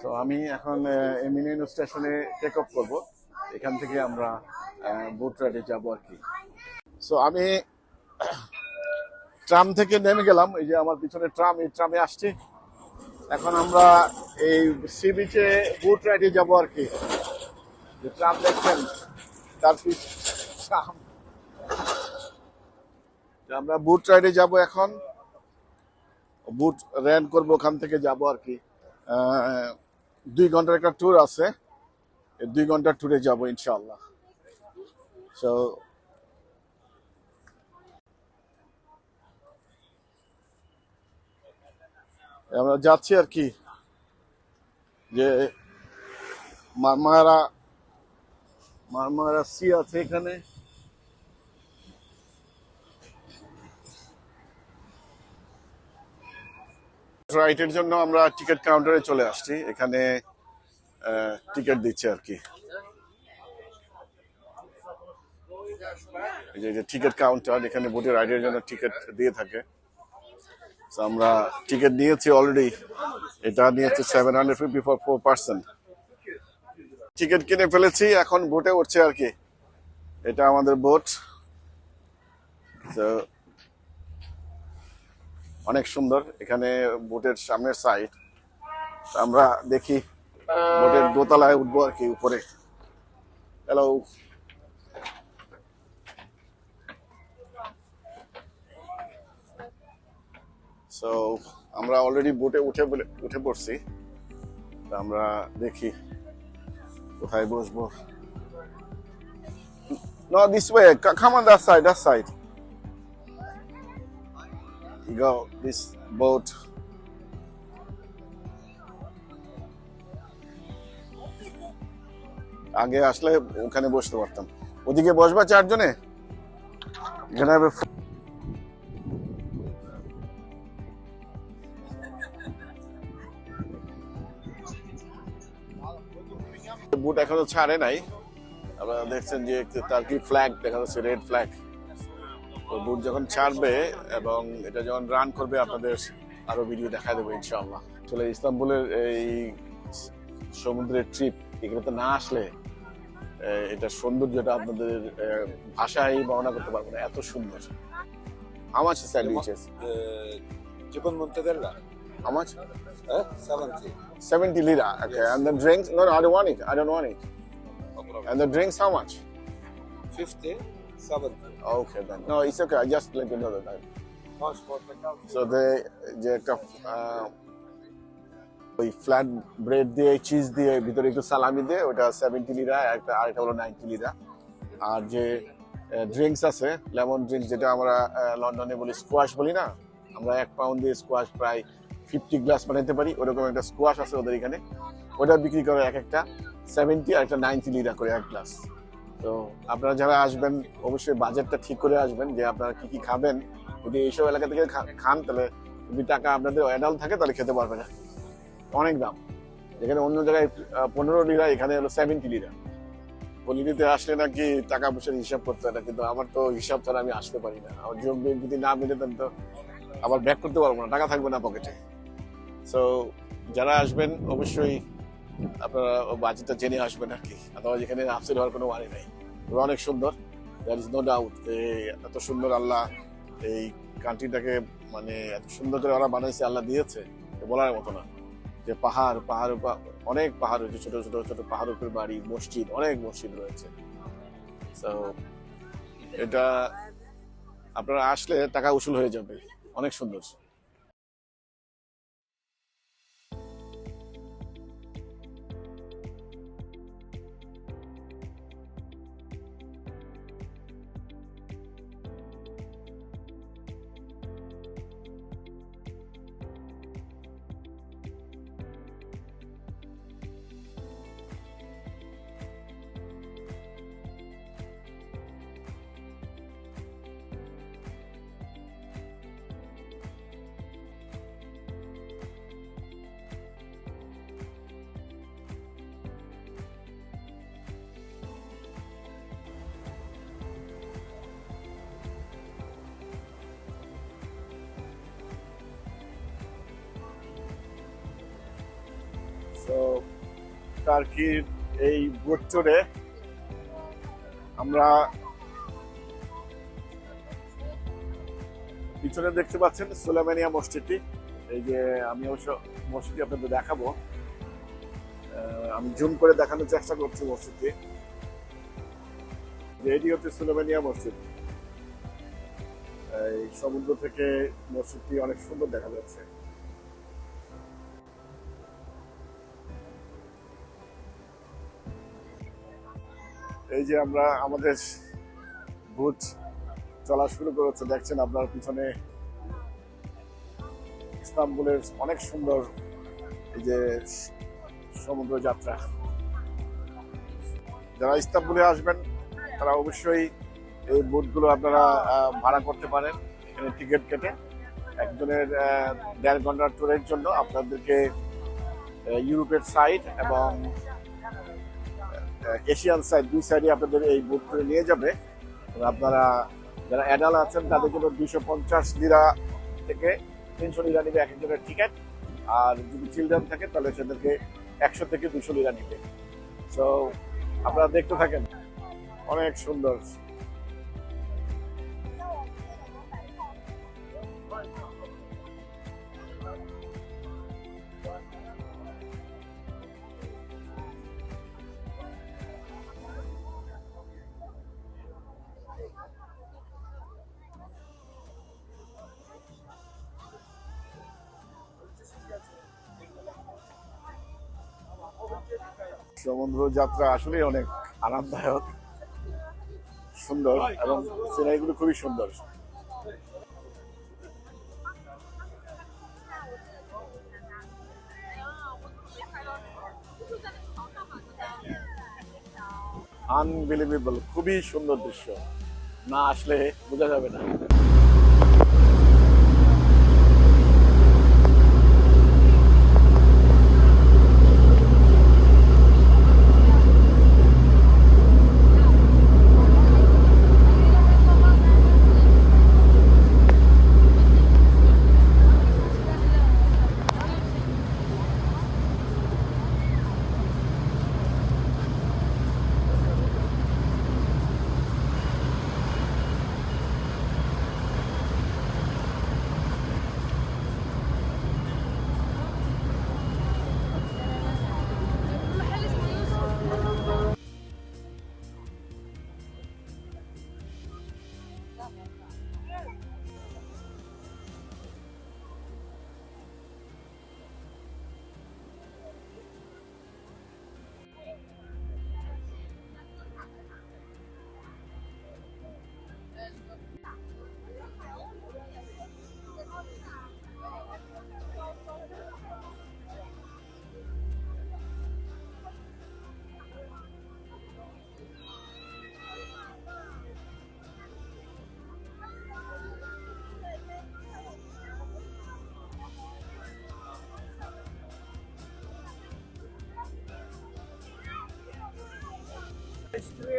তো আমি এখন এমিনেন স্টেশনে টেক অফ করব। এখান থেকে আমরা বোট রাইডে যাব আর কি। সো আমি ট্রাম থেকে নেমে গেলাম। এই যে আমার পিছনে ট্রাম, এই ট্রামে আসছি। এখন আমরা এই সি বিচে বোট রাইডে যাব আর কি। যে ট্রাম দেখছেন, তার ট্রাম আমরা বুট রাইডে যাব এখন বুট রেন্ট করব, ওখান থেকে যাব আর কি। দুই ঘণ্টার একটা ট্যুর আছে। দুই ঘণ্টার ট্যুরে যাব ইনশাল্লাহ আমরা যাচ্ছি আর কি। যে মারমারা মারমারা সি আছে এখানে। রাইটের জন্য আমরা টিকিট কাউন্টারে চলে আসছি। এখানে টিকিট দিচ্ছে আর কি। যে- টিকিট কাউন্টার, এখানে বোটের রাইডের জন্য টিকিট দিয়ে থাকে। আমরা টিকিট নিয়েছি অলরেডি এটা নিয়েছে seven hundred fifty for four percent ticket কিনে ফেলেছি, এখন বোটে উঠছে আর কি। এটা আমাদের বোট তো অনেক সুন্দর। এখানে বোটের সামনের সাইড আমরা দেখি। বোটের দোতলায় উঠবো আর কি উপরে। হ্যালো সো আমরা অলরেডি বোটে উঠে উঠে পড়ছি। আমরা দেখি কোথায় বসবো। This way. C- Come on that side, that side. You go, this boat. আগে আসলে ওখানে বসতে পারতাম। ওদিকে বসবা চারজনে? এখানে বুট এখনও ছাড়ে নাই। আপনারা দেখছেন যে তার কি ফ্ল্যাগ দেখা যাচ্ছে রেড ফ্ল্যাগ তো বুট যখন ছাড়বে এবং এটা যখন রান করবে আপনাদের আরও ভিডিও দেখা দেবো ইনশাআল্লাহ। চলে ইস্তাম্বুলের এই সমুদ্রের ট্রিপ এগুলোতে না আসলে এটা সৌন্দর্যটা আপনাদের ভাষায় বর্ণনা করতে পারব না এত সুন্দর। আমার স্যান্ডউইচেস Uh, chicken montadella. আমার Eh? 70. 70 lira okay and the drinks no no I don't want it I don't want it. No and the drinks how much? 50, 70. okay then. No it's okay. I just let you know that time. So দে যে একটা ওই flat bread দিয়ে cheese দিয়ে ভিতরে একটু সালামি দিয়ে ওটা সেভেন্টি লিরা একটা আরেকটা হলো নাইনটি লিরা আর যে ড্রিঙ্কস আছে লেমন ড্রিঙ্কস যেটা আমরা লন্ডনে বলি স্কোয়াশ বলি না? আমরা এক পাউন্ড দিয়ে স্কোয়াশ প্রায় ফিফটি গ্লাস বানাইতে পারি ওরকম একটা স্কোয়াশ আছে ওদের এখানে। ওটা বিক্রি করে এক একটা সেভেন্টি আর একটা নাইনটি লিরা করে এক গ্লাস তো আপনারা যারা আসবেন, অবশ্যই বাজেটটা ঠিক করে আসবেন যে আপনারা কি কি খাবেন। যদি এইসব এলাকা থেকে খান, তাহলে যদি টাকা আপনাদের অ্যাডাল থাকে, তাহলে খেতে পারবে না। অনেক দাম। এখানে অন্য জায়গায় পনেরো লিরা এখানে হলো সেভেন্টি লিরা পলিটিতে আসলে নাকি টাকা পয়সার হিসাব করতে হয় না, কিন্তু আমার তো হিসাব ছাড়া আমি আসতে পারি না। আমার যোগ বিয়োগ যদি না মিলে, তাহলে তো আবার ব্যাক করতে পারব না, টাকা থাকবে না পকেটে সো যারা আসবেন, অবশ্যই আপনারা বাজেটটা জেনে আসবেন আর কি। আপসেট হওয়ার কোনো মানে নাই। তবে অনেক সুন্দর। ইজ নো ডাউট এত সুন্দর আল্লাহ এই কান্ট্রিটাকে মানে এত সুন্দর করে ওরা আল্লাহ দিয়েছে বলার মতো না। যে পাহাড় পাহাড় অনেক পাহাড় রয়েছে, ছোট ছোট ছোট পাহাড় উপরে বাড়ি, মসজিদ, অনেক মসজিদ রয়েছে। তো এটা আপনারা আসলে টাকা উসুল হয়ে যাবে। অনেক সুন্দর। তো টার্কির এই বোট আমরা পিছনে দেখতে পাচ্ছেন সুলেমানিয়া মসজিদটি। এই যে আমি অবশ্য মসজিদটি আপনাদের দেখাবো। আমি জুম করে দেখানোর চেষ্টা করছি মসজিদটি। এটি হচ্ছে সুলেমানিয়া মসজিদ। এই সমুদ্র থেকে মসজিদটি অনেক সুন্দর দেখা যাচ্ছে। এই যে আমরা আমাদের বুট চলা শুরু করেছে, দেখছেন আপনার পিছনে ইস্তাম্বুলের অনেক সুন্দর এই যে সমুদ্র যাত্রা। যারা ইস্তাম্বুলে আসবেন, তারা অবশ্যই এই বোটগুলো আপনারা ভাড়া করতে পারেন। এখানে টিকিট কেটে একজনের দেড় ঘণ্টার ট্যুরের জন্য আপনাদেরকে ইউরোপের সাইড এবং এশিয়ান সাইড, দুই সাইডে আপনাদের এই বুথ করে নিয়ে যাবে। আপনারা যারা অ্যাডাল আছেন, তাদের জন্য দুইশো পঞ্চাশ লিরা থেকে তিনশো লিরা নিবে এক একজনের টিকিট আর যদি চিলড্রেন থাকে, তাহলে সেদেরকে একশো থেকে দুশো লিরা নিবে। সো আপনারা দেখতে থাকেন। অনেক সুন্দর। সমুদ্র যাত্রা আসলে অনেক আরামদায়ক, সুন্দর এবং সিনারিগুলো খুবই সুন্দর। আনবিলিভেবল খুবই সুন্দর দৃশ্য। না আসলে বোঝা যাবে না। It's three.